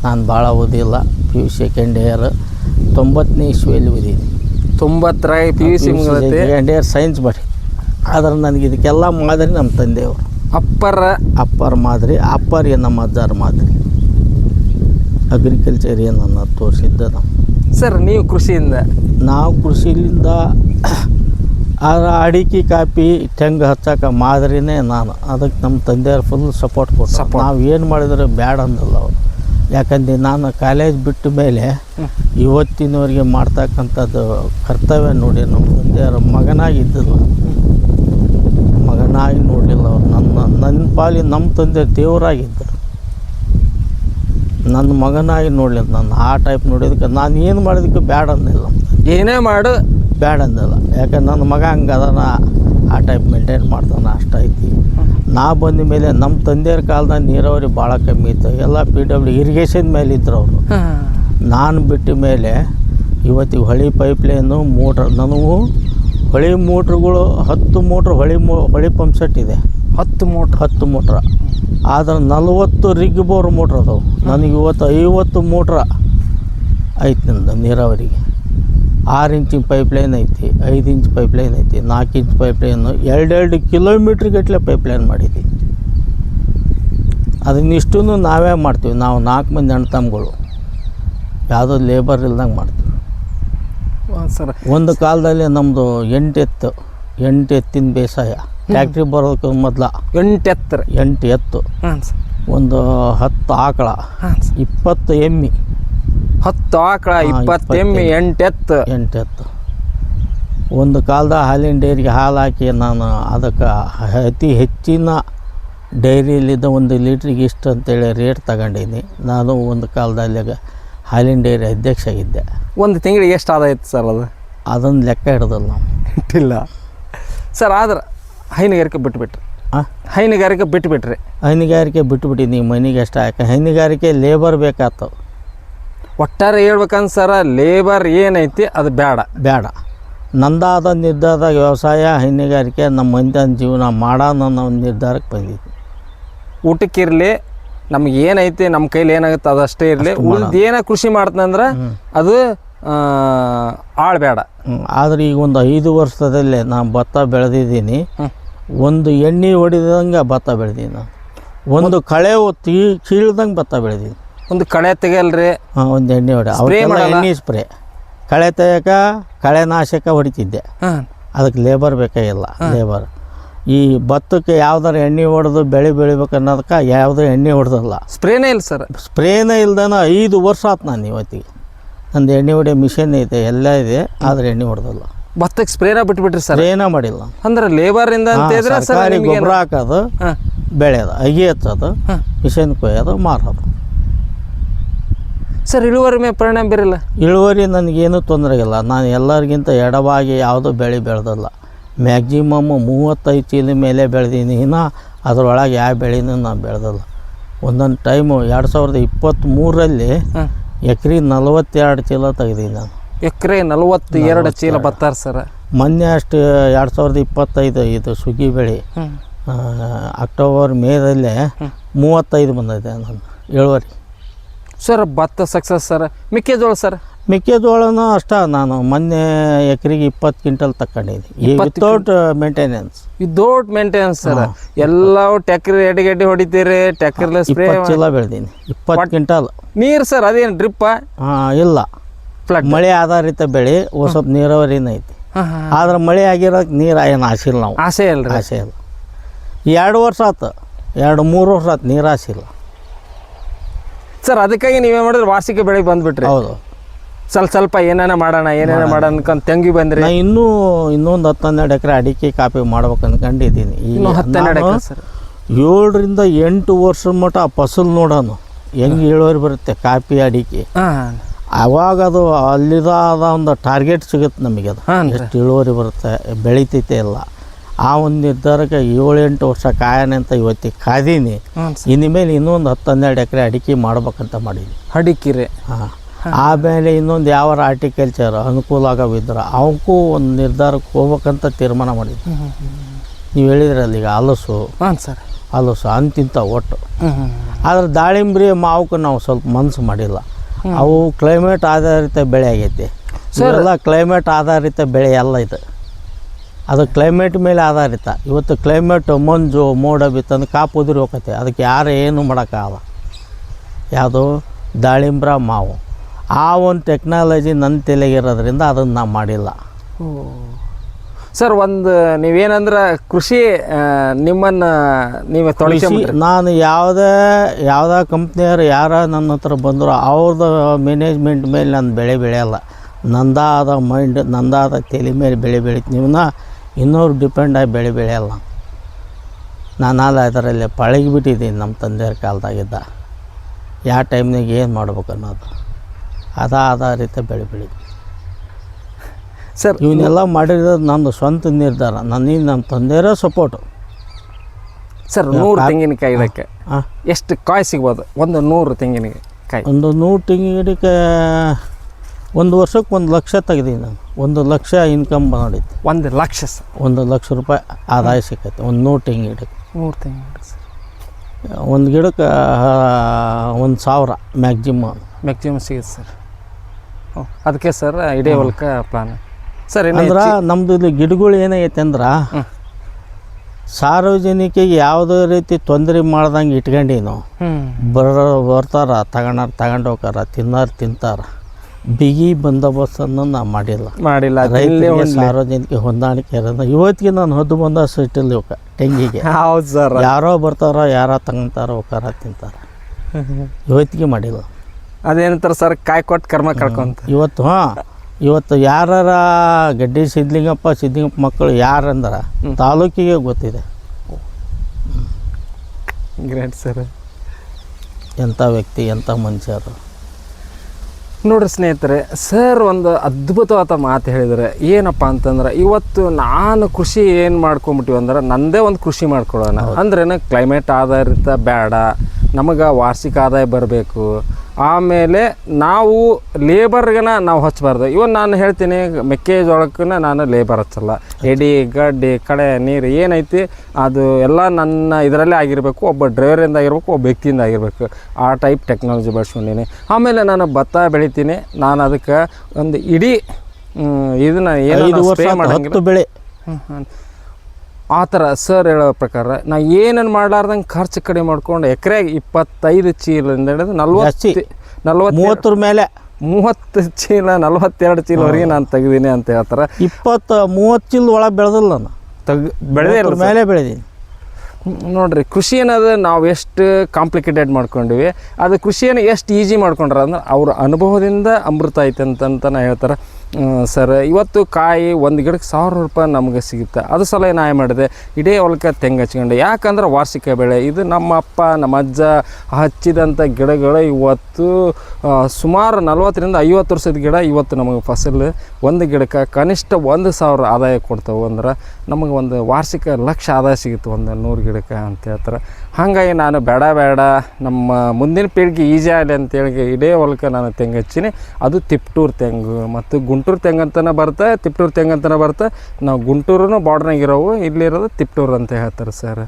ನಾನು ಭಾಳ ಓದಿಲ್ಲ. ಪಿ ಯು ಸೆಕೆಂಡ್ ಇಯರ್ ತೊಂಬತ್ತನೇ ಇಸ್ವಿಯಲ್ಲಿ ಓದಿದ್ದೀನಿ. ತೊಂಬತ್ತರ ಪಿ ಯು ಸಿ ಮುಗಿದೈತಿ. ಸೆಕೆಂಡ್ ಇಯರ್ ಸೈನ್ಸ್ ಮಾಡಿ. ಆದರೆ ನನಗೆ ಇದಕ್ಕೆಲ್ಲ ಮಾದರಿ ನಮ್ಮ ತಂದೆಯವರು. ಅಪ್ಪರ ಅಪ್ಪರ ಮಾದರಿ ಅಪ್ಪರಿಗೆ ನಮ್ಮ ಅಜ್ಜಾರ ಮಾದರಿ. ಅಗ್ರಿಕಲ್ಚರ್ ಏನನ್ನು ತೋರಿಸಿದ್ದ ನಾವು. ಸರ್ ನೀವು ಕೃಷಿಯಿಂದ? ನಾವು ಕೃಷಿಲಿಂದ ಆ ಅಡಿಕೆ ಕಾಪಿ ತೆಂಗು ಹಚ್ಚಕ್ಕೆ ಮಾದರಿನೇ ನಾನು. ಅದಕ್ಕೆ ನಮ್ಮ ತಂದೆಯವ್ರು ಫುಲ್ ಸಪೋರ್ಟ್ ಕೊಟ್ಟು. ನಾವು ಏನು ಮಾಡಿದ್ರೆ ಬ್ಯಾಡ ಅಂದಲ್ಲ ಅವರು. ಯಾಕಂದ್ರೆ ನಾನು ಕಾಲೇಜ್ ಬಿಟ್ಟ ಮೇಲೆ ಇವತ್ತಿನವರೆಗೆ ಮಾಡ್ತಕ್ಕಂಥದ್ದು ಕರ್ತವ್ಯ ನೋಡಿ ನಮ್ಮ ತಂದೆಯವ್ರ ಮಗನಾಗಿದ್ದಿಲ್ಲ ಮಗನಾಗಿ ನೋಡಲಿಲ್ಲ ಅವ್ರು. ನನ್ನ ನನ್ನ ಪಾಲಿ ನಮ್ಮ ತಂದೆ ದೇವರಾಗಿದ್ದರು. ನನ್ನ ಮಗನಾಗಿ ನೋಡಲಿಲ್ಲ. ನಾನು ಆ ಟೈಪ್ ನೋಡಿದಕ್ಕೆ ನಾನು ಏನು ಮಾಡಿದಕ್ಕೆ ಬ್ಯಾಡ ಅಂದಿಲ್ಲ. ಏನೇ ಮಾಡು ಬ್ಯಾಡ ಅಂದಲ್ಲ. ಯಾಕಂದ್ರೆ ನನ್ನ ಮಗ ಹಂಗೆ ಅದನ್ನ ಆ ಟೈಪ್ ಮೇಂಟೈನ್ ಮಾಡ್ತಾನೆ ಅಷ್ಟು ಐತಿ. ನಾ ಬಂದ ಮೇಲೆ ನಮ್ಮ ತಂದೆಯವ್ರ ಕಾಲದಾಗ ನೀರಾವರಿ ಭಾಳ ಕಮ್ಮಿ ಇತ್ತು. ಎಲ್ಲ ಪಿ ಡಬ್ಲ್ಯೂ ಇರಿಗೇಷನ್ ಮೇಲೆ ಇದ್ರು ಅವರು. ನಾನು ಬಿಟ್ಟ ಮೇಲೆ ಇವತ್ತಿಗೆ ಹೊಳಿ ಪೈಪ್ಲೈನು ಮೋಟ್ರ್ ನನಗೂ ಹೊಳಿ ಮೋಟ್ರ್ಗಳು ಹತ್ತು ಮೋಟ್ರ್ ಹೊಳಿ ಮೋ ಹೊಳಿ ಪಂಪ್ ಸೆಟ್ ಇದೆ. ಹತ್ತು ಮೋಟ್ರ್ ಹತ್ತು ಮೋಟ್ರ ಆದ್ರೆ ನಲವತ್ತು ರಿಗ್ ಬೋರ್ ಮೋಟ್ರ್ ಅದಾವೆ. ನನಗೆ ಇವತ್ತು ಐವತ್ತು ಮೋಟ್ರ ಐತೆ ನಂದು ನೀರಾವರಿಗೆ. ಆರು ಇಂಚಿನ ಪೈಪ್ಲೈನ್ ಐತಿ ಐದು ಇಂಚ್ ಪೈಪ್ಲೈನ್ ಐತಿ ನಾಲ್ಕು ಇಂಚ್ ಪೈಪ್ಲೈನು ಎರಡೆರಡು ಕಿಲೋಮೀಟ್ರ್ ಗಟ್ಟಲೆ ಪೈಪ್ಲೈನ್ ಮಾಡಿದ್ದೀವಿ ಅದನ್ನಿಷ್ಟೂ ನಾವೇ ಮಾಡ್ತೀವಿ ನಾವು ನಾಲ್ಕು ಮಂದಿ ಅಣ್ಣ ತಮ್ಮಗಳು ಯಾವುದೋ ಲೇಬರ್ ಇಲ್ದಂಗೆ ಮಾಡ್ತೀವಿ. ಸರ್ ಒಂದು ಕಾಲದಲ್ಲಿ ನಮ್ಮದು ಎಂಟು ಎತ್ತು ಎಂಟು ಎತ್ತಿನ ಬೇಸಾಯ. ಫ್ಯಾಕ್ಟ್ರಿ ಬರೋದಕ್ಕೆ ಮೊದಲ ಎಂಟು ಎತ್ತರ. ಎಂಟು ಎತ್ತು. ಒಂದು ಹತ್ತು ಆಕಳ ಇಪ್ಪತ್ತು ಎಮ್ಮಿ. ಹತ್ತು ಆಕಳ ಇಪ್ಪತ್ತು ಎಮ್ಮೆ ಎಂಟು ಎತ್ತು ಎಂಟು ಎತ್ತು ಒಂದು ಕಾಲದ ಹಾಲಿನ ಡೈರಿಗೆ ಹಾಲು ಹಾಕಿ ನಾನು ಅದಕ್ಕೆ ಅತಿ ಹೆಚ್ಚಿನ ಡೈರಿಯಲ್ಲಿದ್ದ ಒಂದು ಲೀಟ್ರಿಗೆ ಇಷ್ಟು ಅಂತೇಳಿ ರೇಟ್ ತಗೊಂಡಿದ್ದೀನಿ ನಾನು ಒಂದು ಕಾಲದಲ್ಲಿ ಹಾಲಿನ ಡೈರಿ ಅಧ್ಯಕ್ಷ ಆಗಿದ್ದೆ ಒಂದು ತಿಂಗಳಿಗೆ ಎಷ್ಟು ಆದಾಯತ್ತು ಸರ್ ಅದು? ಅದೊಂದು ಲೆಕ್ಕ ಹಿಡ್ದಲ್ಲ ನಾವು. ಇಟ್ಟಿಲ್ಲ ಸರ್ ಆದ್ರೆ ಹೈನುಗಾರಿಕೆ ಬಿಟ್ಬಿಟ್ರಿ. ಹಾಂ ಹೈನುಗಾರಿಕೆ ಬಿಟ್ಬಿಟ್ರಿ. ಹೈನುಗಾರಿಕೆ ಬಿಟ್ಬಿಟ್ಟಿದ್ದೀನಿ ಮನೆಗೆ ಅಷ್ಟು. ಯಾಕೆ? ಹೈನುಗಾರಿಕೆ ಲೇಬರ್ ಬೇಕಾಗ್ತವೆ ಒಟ್ಟಾರೆ ಹೇಳ್ಬೇಕಂದ್ ಸರ ಲೇಬರ್ ಏನೈತಿ ಅದು ಬೇಡ ಬೇಡ ನಂದಾದ ನಿರ್ಧಾರದ ವ್ಯವಸಾಯ ಹೈನುಗಾರಿಕೆ ನಮ್ಮ ಮಂದಿನ ಜೀವನ ಮಾಡೋಣ ಅನ್ನೋ ಒಂದು ನಿರ್ಧಾರಕ್ಕೆ ಬಂದಿದ್ವಿ. ಊಟಕ್ಕಿರಲಿ ನಮ್ಗೆ ಏನೈತಿ ನಮ್ಮ ಕೈಲಿ ಏನಾಗುತ್ತೆ ಅದಷ್ಟೇ ಇರಲಿ. ಉಳ್ದು ಏನೋ ಕೃಷಿ ಮಾಡ್ತಂದ್ರೆ ಅದು ಆಳ್ ಬೇಡ ಹ್ಮ್. ಆದ್ರೆ ಈಗ ಒಂದು ಐದು ವರ್ಷದಲ್ಲೇ ನಾನು ಭತ್ತ ಬೆಳೆದಿದ್ದೀನಿ. ಒಂದು ಎಣ್ಣೆ ಹೊಡೆದಂಗೆ ಭತ್ತ ಬೆಳೆದೀನಿ ನಾನು. ಒಂದು ಕಳೆ ತೀ ಕೀಳ್ದಂಗೆ ಭತ್ತ ಬೆಳೆದೀನಿ ಒಂದು ಕಳೆ ತೆಗೆಯಲ್ರಿ. ಹಾಂ ಒಂದು ಎಣ್ಣೆ ಹೊಡೆ. ಅವಕ್ಕೆಲ್ಲ ಮಾಡಲ್ಲ? ಎಣ್ಣೆ ಸ್ಪ್ರೇ ಕಳೆ ತೆಗ್ಯೋಕೆ ಕಳೆ ನಾಶಕ ಹೊಡಿತಿದ್ದೆ. ಹಾಂ. ಅದಕ್ಕೆ ಲೇಬರ್ ಬೇಕಾಗಿಲ್ಲ ಲೇಬರ್ ಈ ಭತ್ತಕ್ಕೆ ಯಾವ್ದಾರು ಎಣ್ಣೆ ಹೊಡೆದು ಬೆಳೆ ಬೆಳಿಬೇಕು ಅನ್ನೋದಕ್ಕೆ ಯಾವುದೂ ಎಣ್ಣೆ ಹೊಡೆದಲ್ಲ. ಸ್ಪ್ರೇನೇ ಇಲ್ಲ ಸರ್. ಸ್ಪ್ರೇನೇ ಇಲ್ದನ ಐದು ವರ್ಷ ಆತು ನಾನು ಇವತ್ತಿಗೆ. ನಂದು ಎಣ್ಣೆ ಹೊಡೆ ಮಿಷನ್ ಐತೆ ಎಲ್ಲ ಇದೆ ಆದರೆ ಎಣ್ಣೆ ಹೊಡೆದಲ್ಲ. ಭತ್ತಕ್ಕೆ ಸ್ಪ್ರೇನ ಬಿಟ್ಬಿಟ್ರಿ ಸರ್. ಸ್ಪ್ರೇನ ಮಾಡಿಲ್ಲ. ಅಂದ್ರೆ ಲೇಬರಿಂದ ಇಂದ ಹಾ, ಸರ್ ಸರ್ಕಾರಿ ನಿಮ್ಗೆ ಗೊಬ್ಬರ ಹಾಕೋದು ಹಾಂ. ಬೆಳೆಯೋದು ಅಗಿ ಹಚ್ಚೋದು ಮಿಷನ್ ಕೊಯ್ಯೋದು ಮಾರೋದು. ಸರ್ ಇಳುವರಿ ಮೇಲೆ ಪರಿಣಾಮ ಬೀರಿಲ್ಲ? ಇಳುವರಿ ನನಗೇನು ತೊಂದರೆ ಇಲ್ಲ. ನಾನು ಎಲ್ಲರಿಗಿಂತ ಎಡವಾಗಿ ಯಾವುದೂ ಬೆಳೆ ಬೆಳೆದಲ್ಲ. ಮ್ಯಾಕ್ಸಿಮಮ್ ಮೂವತ್ತೈದು ಚೀಲ ಮೇಲೆ ಬೆಳೆದೀನಿ ಇನ್ನು ಅದರೊಳಗೆ ಯಾವ ಬೆಳೆನೂ ನಾನು ಬೆಳೆದಲ್ಲ. ಒಂದೊಂದು ಟೈಮು ಎರಡು ಸಾವಿರದ ಇಪ್ಪತ್ತ್ಮೂರರಲ್ಲಿ ಎಕ್ರೆ ನಲವತ್ತೆರಡು ಚೀಲ ತೆಗೆದೀನಿ ನಾನು. ಎಕರೆ ನಲವತ್ತು ಎರಡು ಚೀಲ ಬತ್ತಾರ ಸರ್. ಮೊನ್ನೆ ಅಷ್ಟು ಎರಡು ಸಾವಿರದ ಇಪ್ಪತ್ತೈದು ಇದು ಸುಗ್ಗಿ ಬೆಳೆ. ಅಕ್ಟೋಬರ್ ಮೇದಲ್ಲೇ ಮೂವತ್ತೈದು ಬಂದಿದೆ ನಾನು ಇಳುವರಿ. ಸರ್ ಭತ್ತ ಸಕ್ಸಸ್ ಸರ್. ಮೆಕ್ಕೆಜೋಳ ಸರ್? ಮೆಕ್ಕೆಜೋಳನೂ ಅಷ್ಟ ನಾನು ಮೊನ್ನೆ ಎಕರೆಗೆ ಇಪ್ಪತ್ತು ಕ್ವಿಂಟಲ್ ತಗೊಂಡಿದ್ದೀನಿ ಈ without maintenance without maintenance sir. ಎಲ್ಲವೂ ಟ್ಯಾಕ್ರಿ ಎಡೆಗಡ್ಡೆ ಹೊಡಿತೀರಿ ಟ್ಯಾಕ್ರಿಲೆ ಸ್ಪ್ರೇ ಚೀಲ ಬೆಳೆದೀನಿ. ಇಪ್ಪತ್ತು ಕ್ವಿಂಟಲ್. ನೀರು ಸರ್ ಅದೇನು ಡ್ರಿಪ್ಪ ಹಾಂ ಇಲ್ಲ. ಮಳೆ ಆಧಾರಿತ ಬೆಳೆ ಒಂದು ಸ್ವಲ್ಪ ನೀರಾವರಿನ ಐತಿ. ಆದ್ರೆ ಮಳೆ ಆಗಿರೋಕೆ ನೀರು ಏನು ಆಸಿಲ್ಲ ನಾವು. ಆಸೆ ಇಲ್ಲ ಆಸೆ ಇಲ್ಲ. ಎರಡು ವರ್ಷ ಆತು. ಎರಡು ಮೂರು ವರ್ಷ ಆತು ನೀರು ಆಸಿಲ್ಲ ಸರ್ ಅದಕ್ಕಾಗಿ ನೀವೇ ಮಾಡಿದ್ರೆ? ವಾರ್ಷಿಕ ಬೆಳೆಗೆ ಬಂದ್ಬಿಟ್ರಿ. ಹೌದು. ಸ್ವಲ್ಪ ಸ್ವಲ್ಪ ಏನೇನ ಮಾಡೋಣ ಏನೇನ ಮಾಡೋಣ. ಅನ್ಕೊಂಡ್ ತೆಂಗಿ ಬಂದ್ರಿ. ನಾ ಇನ್ನೂ ಇನ್ನೊಂದು ಹತ್ತು ಹನ್ನೆರಡು ಎಕರೆ ಅಡಿಕೆ ಕಾಪಿ ಮಾಡ್ಬೇಕು ಅನ್ಕೊಂಡಿದ್ದೀನಿ. ಈಗ ಹತ್ತು ನಾನು ಎಕರೆ ಸರ್. ಏಳರಿಂದ ಎಂಟು ವರ್ಷದ ಮಟ್ಟ ಆ ಫಸಲು ನೋಡೋಣ ಹೆಂಗೆ ಇಳುವರಿ ಬರುತ್ತೆ ಕಾಪಿ ಅಡಿಕೆ. ಅವಾಗ ಅದು ಅಲ್ಲಿದ ಒಂದು ಟಾರ್ಗೆಟ್ ಸಿಗುತ್ತೆ ನಮಗೆ ಅದು ಎಷ್ಟು ಇಳುವರಿ ಬರುತ್ತೆ ಬೆಳಿತೈತೆ ಇಲ್ಲ ಆ ಒಂದು ನಿರ್ಧಾರಕ್ಕೆ ಏಳೆಂಟು ವರ್ಷ ಕಾಯನೆ ಅಂತ ಇವತ್ತಿಗೆ ಕಾದೀನಿ. ಇನ್ಮೇಲೆ ಮೇಲೆ ಇನ್ನೊಂದು ಹತ್ತು ಹನ್ನೆರಡು ಎಕರೆ ಅಡಿಕೆ ಮಾಡ್ಬೇಕಂತ ಮಾಡೀನಿ. ರೀ ಹಾಂ. ಆಮೇಲೆ ಇನ್ನೊಂದು ಯಾವ ಆರ್ಟಿಕಲ್ಚರ್ ಅನುಕೂಲ ಆಗವಿದ್ರೆ ಅವಕ್ಕೂ ಒಂದು ನಿರ್ಧಾರಕ್ಕೆ ಹೋಗ್ಬೇಕಂತ ತೀರ್ಮಾನ ಮಾಡಿದ್ವಿ ನೀವು ಹೇಳಿದ್ರಲ್ಲ ಈಗ ಹಲಸು. ಹಾಂ ಸರ್. ಹಲಸು ಅಂತಿಂತ ಒಟ್ಟು. ಆದ್ರೆ ದಾಳಿಂಬ್ರಿ ಮಾವಕ್ಕೆ ನಾವು ಸ್ವಲ್ಪ ಮನಸ್ಸು ಮಾಡಿಲ್ಲ. ಅವು ಕ್ಲೈಮೇಟ್ ಆಧಾರಿತ ಬೆಳೆ ಆಗೈತಿ. ಎಲ್ಲ ಕ್ಲೈಮೇಟ್ ಆಧಾರಿತ ಬೆಳೆ ಎಲ್ಲ ಇದು. ಅದು ಕ್ಲೈಮೇಟ್ ಮೇಲೆ ಆಧಾರಿತ. ಇವತ್ತು ಕ್ಲೈಮೇಟ್ ಮಂಜು ಮೋಡ ಬಿತ್ತಂದು ಕಾಪು ಉದುರಿ ಹೋಗತ್ತೆ ಅದಕ್ಕೆ ಯಾರು ಏನು ಮಾಡೋಕ್ಕಾಗಲ್ಲ. ಯಾವುದು? ದಾಳಿಂಬ್ರ ಮಾವು. ಆ ಒಂದು ಟೆಕ್ನಾಲಜಿ ನನ್ನ ತಲೆಗಿರೋದ್ರಿಂದ ಅದನ್ನು ನಾವು ಮಾಡಿಲ್ಲ. ಸರ್ ಒಂದು ನೀವೇನಂದ್ರೆ ಕೃಷಿ ನಿಮ್ಮನ್ನು ನೀವು ತೊಳಿಸಿ ನಾನು ಯಾವುದೇ ಯಾವುದೇ ಕಂಪ್ನಿಯವರು ಯಾರ ನನ್ನ ಹತ್ರ ಬಂದರೂ ಅವ್ರದ್ದು ಮ್ಯಾನೇಜ್ಮೆಂಟ್ ಮೇಲೆ ನಾನು ಬೆಳೆ ಬೆಳೆಯಲ್ಲ. ನಂದಾದ ಮೈಂಡ್ ನಂದಾದ ತಲೆ ಮೇಲೆ ಬೆಳೆ ಬೆಳಿತೀನಿ. ಇವನ್ನ ಇನ್ನೂರು ಡಿಪೆಂಡ್ ಆಗಿ ಬೆಳೆ ಬೆಳೆಯಲ್ಲ. ನಾನು ಅಲ್ಲ ಅದರಲ್ಲಿ ಪಳಗಿಬಿಟ್ಟಿದ್ದೀನಿ ನಮ್ಮ ತಂದೆಯವ್ರ ಕಾಲದಾಗಿದ್ದ. ಯಾವ ಟೈಮ್ನಾಗ ಏನು ಮಾಡ್ಬೇಕು ಅನ್ನೋದು. ಅದ ರೀತಿ ಬೆಳೆ ಬೆಳಿ ಸರ್ ಇವನ್ನೆಲ್ಲ ಮಾಡಿರೋದು ನಂದು ಸ್ವಂತ ನಿರ್ಧಾರ. ನನ್ನ ನಮ್ಮ ತಂದೆಯರ ಸಪೋರ್ಟು ಸರ್ ನೂರು ತೆಂಗಿನಕಾಯಿ ಇದಕ್ಕೆ ಹಾಂ. ಎಷ್ಟು ಕಾಯಿ ಸಿಗ್ಬೋದು? ಒಂದು ನೂರು ತೆಂಗಿನಕಾಯಿ. ಒಂದು ನೂರು ತೆಂಗಿನ ಗಿಡಕ್ಕೆ ಒಂದು ವರ್ಷಕ್ಕೆ ಒಂದು ಲಕ್ಷ ತೆಗ್ದೀನಿ ನಾನು. ಒಂದು ಲಕ್ಷ ಇನ್ಕಮ್ ಮಾಡಿದ್ದೆ. ಒಂದು ಲಕ್ಷ ಸರ್ ಒಂದು ಲಕ್ಷ ರೂಪಾಯಿ ಆದಾಯ ಸಿಕ್ಕೈತೆ. ಒಂದು ನೂರು ತೆಂಗಿನ ಗಿಡಕ್ಕೆ. ಸರ್ ಒಂದು ಗಿಡಕ್ಕೆ ಒಂದು ಸಾವಿರ ಮ್ಯಾಕ್ಸಿಮಮ್ ಮ್ಯಾಕ್ಸಿಮಮ್ ಸಿಗುತ್ತೆ ಸರ್. ಓಹ್ ಅದಕ್ಕೆ ಸರ್ ಇಡೇ ಹೊಲ್ಕ ಪ್ಲಾನ್ ಸರ್ ಏನಂದ್ರೆ ಅಂದ್ರೆ ನಮ್ಮದು ಇಲ್ಲಿ ಗಿಡಗಳು ಏನಾಗೈತೆ ಅಂದ್ರೆ ಸಾರ್ವಜನಿಕರಿಗೆ ಸಾರ್ವಜನಿಕಿಗೆ ಯಾವುದೇ ರೀತಿ ತೊಂದರೆ ಮಾಡ್ದಂಗೆ ಇಟ್ಕೊಂಡಿ ನಾವು. ಬರೋ ಬರ್ತಾರ ತಗೊಂಡಾರ ತಗೊಂಡು ಹೋಗಾರ ತಿನ್ನಾರ ತಿಂತಾರ. ಬಿಗಿ ಬಂದೋಬಸ್ತನ್ನು ನಾವು ಮಾಡಿಲ್ಲ. ಮಾಡಿಲ್ಲ ಸಾರ್ವಜನಿಕ ಹೊಂದಾಣಿಕೆ ಇರೋದು ಇವತ್ತಿಗೆ ನಾನು ಹೊದ್ದು ಬಂದ ಸಿಟ್ಟಿಲ್ಲ ಇವಕ್ಕೆ ತೆಂಗಿಗೆ. ಹೌದು ಸರ್. ಯಾರೋ ಬರ್ತಾರೋ ಯಾರೋ ತಗೊಂತಾರೋ ಹೋಗಾರ ತಿಂತಾರ. ಇವತ್ತಿಗೆ ಮಾಡಿಲ್ಲ. ಅದೇನಂತಾರೆ ಸರ್ ಕಾಯಿ ಕೊಟ್ಟು ಕರ್ಮ ಕಳ್ಕೊಂತ. ಇವತ್ತು ಹಾಂ ಇವತ್ತು ಯಾರ ಗಡ್ಡಿ ಸಿದ್ಲಿಂಗಪ್ಪ ಸಿದ್ಲಿಂಗಪ್ಪ ಮಕ್ಕಳು ಯಾರಂದ್ರೆ ತಾಲೂಕಿಗೆ ಗೊತ್ತಿದೆ. Great sir. ಎಂಥ ವ್ಯಕ್ತಿ ಎಂಥ ಮನುಷ್ಯರು. ನೋಡ್ರಿ ಸ್ನೇಹಿತರೆ ಸರ್ ಒಂದು ಅದ್ಭುತವಾದ ಮಾತು ಹೇಳಿದರೆ ಏನಪ್ಪ ಅಂತಂದ್ರೆ ಇವತ್ತು ನಾನು ಕೃಷಿ ಏನು ಮಾಡ್ಕೊಂಬಿಟ್ಟಿವಿ ಅಂದ್ರೆ ನಂದೇ ಒಂದು ಕೃಷಿ ಮಾಡ್ಕೊಳ್ಳೋಣ. ಅಂದ್ರೇನು ಕ್ಲೈಮೇಟ್ ಆಧಾರಿತ ಬೇಡ ನಮಗೆ ವಾರ್ಷಿಕ ಆದಾಯ ಬರಬೇಕು ಆಮೇಲೆ ನಾವು ಲೇಬರ್ಗನ ನಾವು ಹಚ್ಚಬಾರ್ದು ಇವನ್ ನಾನು ಹೇಳ್ತೀನಿ ಮೆಕ್ಕೆಜೋಳಕ್ಕನ ನಾನು ಲೇಬರ್ ಹಚ್ಚಲ್ಲ. ಎಡಿ ಗಡ್ಡಿ ಕಳೆ ನೀರು ಏನೈತಿ ಅದು ಎಲ್ಲ ನನ್ನ ಇದರಲ್ಲೇ ಆಗಿರಬೇಕು ಒಬ್ಬ ಡ್ರೈವರಿಂದ ಆಗಿರ್ಬೇಕು ಒಬ್ಬ ವ್ಯಕ್ತಿಯಿಂದ ಆಗಿರಬೇಕು. ಆ ಟೈಪ್ ಟೆಕ್ನಾಲಜಿ ಬಳಸ್ಕೊಂಡೀನಿ. ಆಮೇಲೆ ನಾನು ಭತ್ತ ಬೆಳಿತೀನಿ. ನಾನು ಅದಕ್ಕೆ ಒಂದು ಇಡೀ ಇದನ್ನ ಏನು ಬೆಳೆ. ಆ ಥರ ಸರ್ ಹೇಳೋ ಪ್ರಕಾರ ನಾ ಏನೇನು ಮಾಡಲಾರ್ದಂಗೆ ಖರ್ಚು ಕಡಿಮೆ ಮಾಡ್ಕೊಂಡು ಎಕರೆಗೆ ಇಪ್ಪತ್ತೈದು ಚೀಲದಿಂದ ಹಿಡಿದು ನಲ್ವತ್ತು. ನಲ್ವತ್ತು ಮೂವತ್ತರ ಮೇಲೆ. ಮೂವತ್ತು ಚೀಲ ನಲ್ವತ್ತೆರಡು ಚೀಲವರೆಗೆ ನಾನು ತೆಗ್ದೀನಿ ಅಂತ ಹೇಳ್ತಾರೆ ಇಪ್ಪತ್ತು ಮೂವತ್ತು ಚೀಲ ಒಳಗೆ ಬೆಳೆದಿಲ್ಲ ನಾನು. ತೆಗ್ ಬೆಳೆದೇ ಇಲ್ಲ ಮೇಲೆ ಬೆಳೆದೀನಿ. ನೋಡಿರಿ ಕೃಷಿ ಅನ್ನೋದು ನಾವು ಎಷ್ಟು ಕಾಂಪ್ಲಿಕೇಟೆಡ್ ಮಾಡ್ಕೊಂಡಿವಿ ಅದು ಕೃಷಿಯನ್ನು ಎಷ್ಟು ಈಸಿ ಮಾಡ್ಕೊಂಡ್ರೆ ಅಂದ್ರೆ ಅವ್ರ ಅನುಭವದಿಂದ ಅಮೃತ ಐತೆ ಅಂತ ನಾ ಹೇಳ್ತಾರೆ. ಸರ್, ಇವತ್ತು ಕಾಯಿ ಒಂದು ಗಿಡಕ್ಕೆ ಸಾವಿರ ರೂಪಾಯಿ ನಮಗೆ ಸಿಗುತ್ತೆ. ಅದು ಸಲ ಏನು ಆಯ್ ಮಾಡಿದೆ? ಇಡೇ ಹೊಲಕ್ಕೆ ತೆಂಗು ಹಚ್ಕೊಂಡೆ. ಯಾಕಂದ್ರೆ ವಾರ್ಷಿಕ ಬೆಳೆ. ಇದು ನಮ್ಮ ಅಪ್ಪ, ನಮ್ಮ ಅಜ್ಜ ಹಚ್ಚಿದಂಥ ಗಿಡಗಳು ಇವತ್ತು ಸುಮಾರು ನಲ್ವತ್ತರಿಂದ ಐವತ್ತು ವರ್ಷದ ಗಿಡ ಇವತ್ತು ನಮಗೆ ಫಸಲು. ಒಂದು ಗಿಡಕ್ಕೆ ಕನಿಷ್ಠ ಒಂದು ಸಾವಿರ ಆದಾಯ ಕೊಡ್ತವೆ ಅಂದ್ರೆ ನಮಗೆ ಒಂದು ವಾರ್ಷಿಕ ಲಕ್ಷ ಆದಾಯ ಸಿಗುತ್ತೆ ಒಂದು ನೂರು ಗಿಡಕ್ಕೆ ಅಂತ ಹೇಳ್ತಾರೆ. ಹಾಗಾಗಿ ನಾನು ಬೇಡ ಬೇಡ, ನಮ್ಮ ಮುಂದಿನ ಪೀಳಿಗೆ ಈಜಿ ಆಗಲಿ ಅಂತೇಳಿ ಇಡೇ ಹೊಲಕ್ಕೆ ನಾನು ತೆಂಗು ಹಚ್ಚೀನಿ. ಅದು ತಿಪ್ಟೂರು ತೆಂಗು ಮತ್ತು ಗುಂಟೂರು ತೆಂಗು ಅಂತಲೇ ಬರುತ್ತೆ, ತಿಪ್ಟೂರು ತೆಂಗು ಬರುತ್ತೆ. ನಾವು ಗುಂಟೂರು ಬಾರ್ಡ್ನಾಗ ಇರೋವು ಇಲ್ಲಿರೋದು ತಿಪ್ಟೂರು ಅಂತ ಹೇಳ್ತಾರೆ ಸರ್.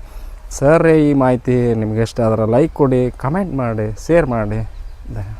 ಸರ್, ಈ ಮಾಹಿತಿ ನಿಮ್ಗೆ ಇಷ್ಟ ಆದ್ರೆ ಲೈಕ್ ಕೊಡಿ ಕಮೆಂಟ್ ಮಾಡಿ ಶೇರ್ ಮಾಡಿ. ಧನ್ಯವಾದ.